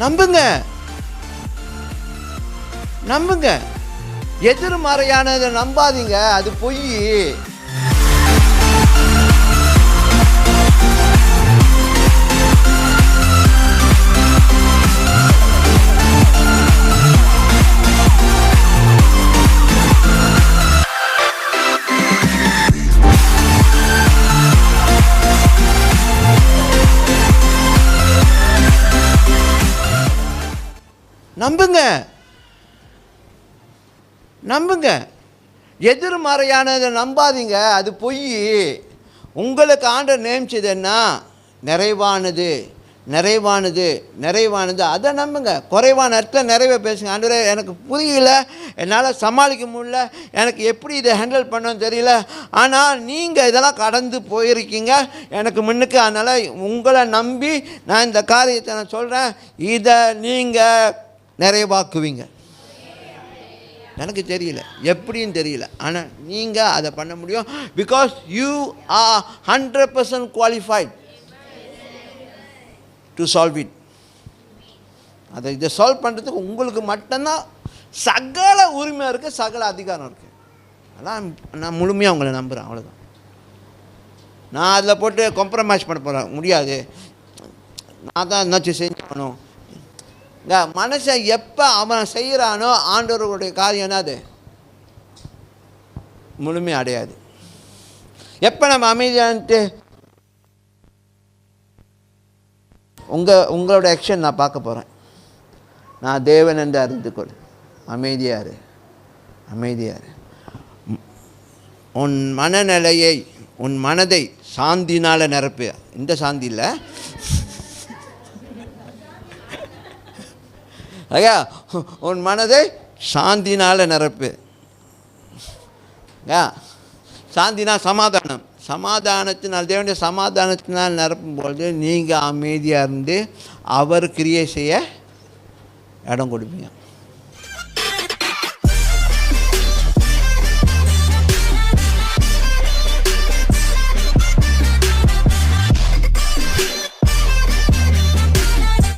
நம்புங்க. நம்புங்க. எதிர்மறையானதை நம்பாதீங்க. அது பொய். நம்புங்க. நம்புங்க. எதிர்மறையானதை நம்பாதீங்க. அது பொய். உங்களுக்கு ஆண்டர் நியமிச்சது என்ன நிறைவானது நிறைவானது நிறைவானது. அதை நம்புங்க. குறைவான இடத்துல நிறைவே பேசுங்க. ஆண்டு எனக்கு புரியல. என்னால் சமாளிக்க முடியல. எனக்கு எப்படி இதை ஹேண்டில் பண்ணணும்னு தெரியல. ஆனால் நீங்கள் இதெல்லாம் கடந்து போயிருக்கீங்க. எனக்கு முன்னுக்கு. அதனால் உங்களை நம்பி நான் இந்த காரியத்தை நான் சொல்கிறேன் இதை நீங்கள் நிறைவாக்குவீங்க எனக்கு தெரியல. எப்படின்னு தெரியல. ஆனால் நீங்கள் அதை பண்ண முடியும். Because you are hundred percent qualified to solve it அதை இதை சால்வ் பண்ணுறதுக்கு உங்களுக்கு மட்டும்தான் சகல உரிமை இருக்குது சகல அதிகாரம் இருக்குது அதான் நான் முழுமையாக உங்களை நம்புகிறேன் அவ்வளோதான் நான் அதில் போட்டு காம்ப்ரமைஸ் பண்ண போகிறேன் முடியாது. நான் தான் என்னாச்சும் செஞ்சு பண்ணணும் இந்த மனுஷன் எப்போ அவன் செய்கிறானோ ஆண்டவர்களுடைய காரியம் என்னது? முழுமை அடையாது. எப்போ நம்ம அமைதியான்ட்டு? உங்கள் உங்களோட ஆக்ஷன் நான் பார்க்க போகிறேன் நான் தேவன் என்று அறிந்து கொள். அமைதியார் அமைதியார் உன் மனநிலையை உன் மனதை சாந்தினால் நிரப்பு. இந்த சாந்தி இல்லை. ஐயா உன் மனதை சாந்தினால் நிரப்பு. ஐயா சாந்தினா சமாதானம். சமாதானத்தினால் தேவனுடைய சமாதானத்தினால் நிரப்பும் பொழுது நீங்கள் அமைதியாக இருந்து அவர் கிரியை செய்ய இடம் கொடுப்பீங்க.